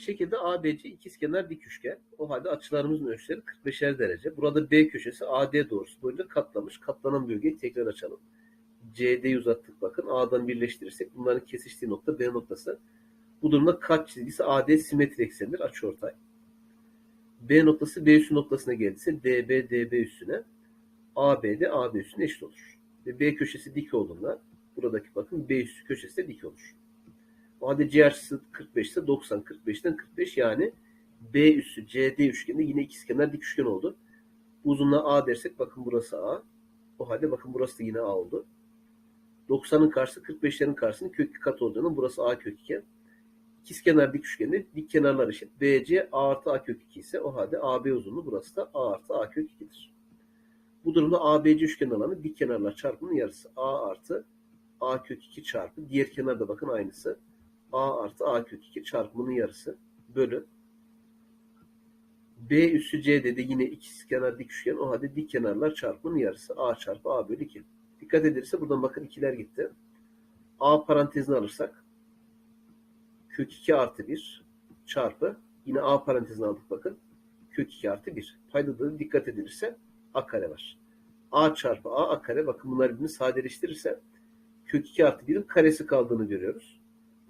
Şekilde ABC ikizkenar dik üçgen. O halde açılarımızın ölçüleri 45'er derece. Burada B köşesi AD doğrusu boyunca katlamış. Katlanan bölgeyi tekrar açalım. CD'yi uzattık bakın. A'dan birleştirirsek bunların kesiştiği nokta B noktası. Bu durumda kat çizgisi AD simetri eksendir. Açıortay. B noktası B üssü noktasına geldiyse DB DB üssüne AB de AB üssüne eşit olur. Ve B köşesi dik olduğunda buradaki bakın B üssü köşesi de dik olur. Açısı 45 ise 90 45'ten 45 yani B üssü CD üçgeni yine ikizkenar dik üçgen oldu. Uzunluğa A dersek bakın burası A. O halde bakın burası da yine A oldu. 90'ın karşısı 45'lerin karşısının kök 2 kat olduğundan burası A kök 2. İkizkenar dik üçgende dik kenarlar eşit. BC A artı A kök 2 ise o halde AB uzunluğu burası da A artı A kök 2'dir. Bu durumda ABC üçgen alanı dik kenarlar çarpımının yarısı. A artı A kök 2 çarpı. Diğer kenarda bakın aynısı. A artı A kök 2 çarpımının yarısı. Bölü. B üssü C'de de yine ikizkenar dik üçgen. O halde dik kenarlar çarpımının yarısı. A çarpı A bölü 2. Dikkat edilirse buradan bakın ikiler gitti. A parantezini alırsak kök 2 artı 1 çarpı yine A parantezini aldık bakın. Kök 2 artı 1. Payda da dikkat edilirse A kare var. A çarpı A A kare bakın bunlar birbirini sadeleştirirse kök 2 artı 1'in karesi kaldığını görüyoruz.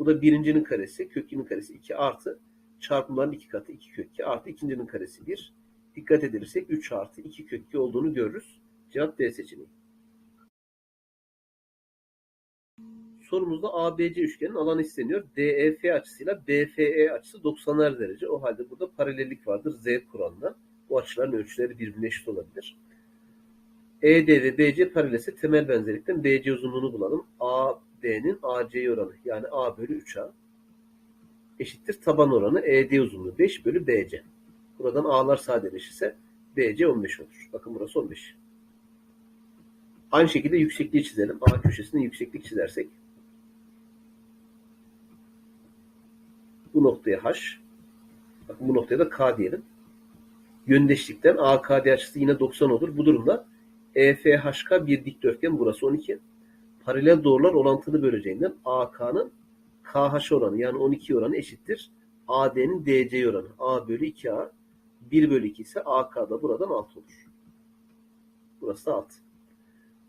Bu da birincinin karesi, kök 2'nin karesi 2 artı çarpımların 2 katı 2 kök 2 artı ikincinin karesi 1. Dikkat edilirsek 3 artı 2 kök 2 olduğunu görürüz. Cevap D seçeneği. Sorumuzda ABC üçgenin alanı isteniyor. DEF açısıyla BFE açısı 90'ar derece. O halde burada paralellik vardır Z kuralına. Bu açıların ölçüleri birbirine eşit olabilir. ED ve BC paralelse temel benzerlikten BC uzunluğunu bulalım. AD'nin AC'ye oranı yani A bölü 3A eşittir taban oranı ED uzunluğu 5 bölü BC. Buradan A'lar sadeleşirse BC 15 olur. Bakın burası 15. Aynı şekilde yüksekliği çizelim. A köşesinde yükseklik çizersek bu noktaya H bakın bu noktaya da K diyelim. Yöndeşlikten AKD açısı yine 90 olur. Bu durumda EFHK bir dikdörtgen burası 12. Paralel doğrular orantılı böleceğinden AK'nın KH oranı yani 12 oranı eşittir. AD'nin DC oranı. A bölü 2A 1 bölü 2 ise AK da buradan 6 olur. Burası da 6.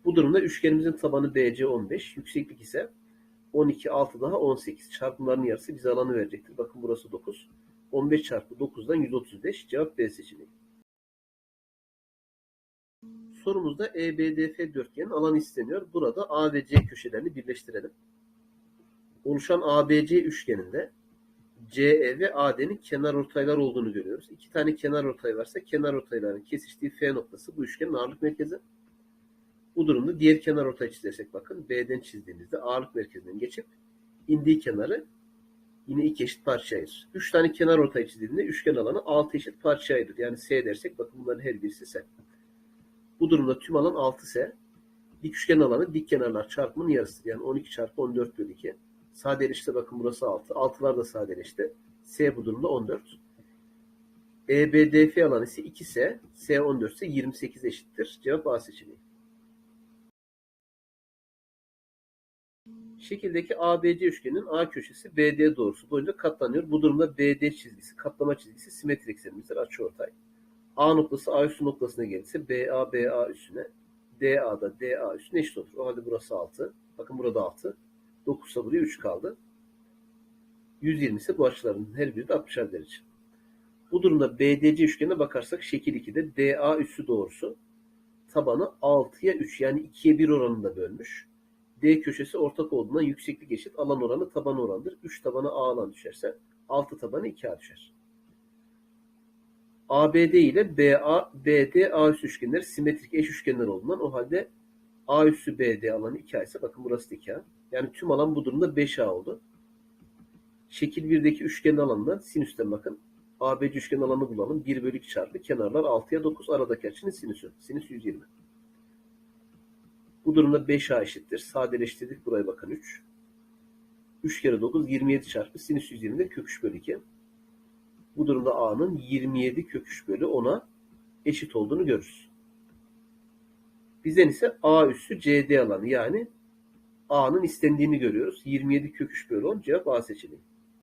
Bu durumda üçgenimizin tabanı BC 15. Yükseklik ise 12 6 daha 18. Çarpımların yarısı bize alanı verecektir. Bakın burası 9. 15 çarpı 9'dan 135. Cevap B seçeneği. Sorumuzda EBDF dörtgenin alanı isteniyor. Burada A ve C köşelerini birleştirelim. Oluşan ABC üçgeninde CE ve AD'nin kenar ortaylar olduğunu görüyoruz. İki tane kenar ortay varsa kenar ortayların kesiştiği F noktası bu üçgenin ağırlık merkezi. Bu durumda diğer kenar ortay çizersek bakın B'den çizdiğimizde ağırlık merkezinden geçip indiği kenarı yine iki eşit parçaya ayırır. Üç tane kenar ortay çizdiğinde üçgen alanı altı eşit parçaya ayırır. Yani S dersek bakın bunların her birisi S. Bu durumda tüm alan 6S. Dik üçgen alanı dik kenarlar çarpımının yarısıdır. Yani 12 çarpı 14 bölü 2. Sadeleşti bakın burası 6. 6'lar da sadeleşti. S bu durumda 14. EBDF alanı ise 2S. S 14 ise 28 eşittir. Cevap A seçeneği. Şekildeki ABC üçgenin A köşesi BD doğrusu boyunca katlanıyor. Bu durumda BD çizgisi, katlama çizgisi simetrik eksenimizdir. Açıortay. A noktası A üssü noktasına gelirse BA BA üssüne DA da üssüne eşit olur. O halde burası 6. Bakın burada 6. 9 ise buraya 3 kaldı. 120 ise bu açıların her biri de 60'ar derece. Bu durumda BDC üçgenine bakarsak şekil 2'de DA üssü doğrusu tabanı 6'ya 3 yani 2'ye 1 oranında bölmüş. D köşesi ortak olduğundan yükseklik eşit alan oranı taban oranıdır. 3 tabana A alan düşerse 6 tabanı 2A düşer. ABD ile BA, BD, A üssü üçgenleri simetrik eş üçgenler olduğundan o halde A üssü BD alanı 2A ise bakın burası da 2A. Yani tüm alan bu durumda 5A oldu. Şekil 1'deki üçgen alanından sinüsten bakın. ABC üçgen alanı bulalım. 1 bölü 2 çarpı kenarlar 6'ya 9 aradaki açının sinüsü. Sinüs 120. Bu durumda 5A eşittir. Sadeleştirdik. Buraya bakın 3. 3 kere 9 27 çarpı sinüs 120'de kök 3 bölü 2. Bu durumda A'nın 27 kök 3 bölü 10'a eşit olduğunu görürüz. Bizden ise A üssü CD alanı yani A'nın istendiğini görüyoruz. 27 kök 3 bölü 10 cevap A seçeneği.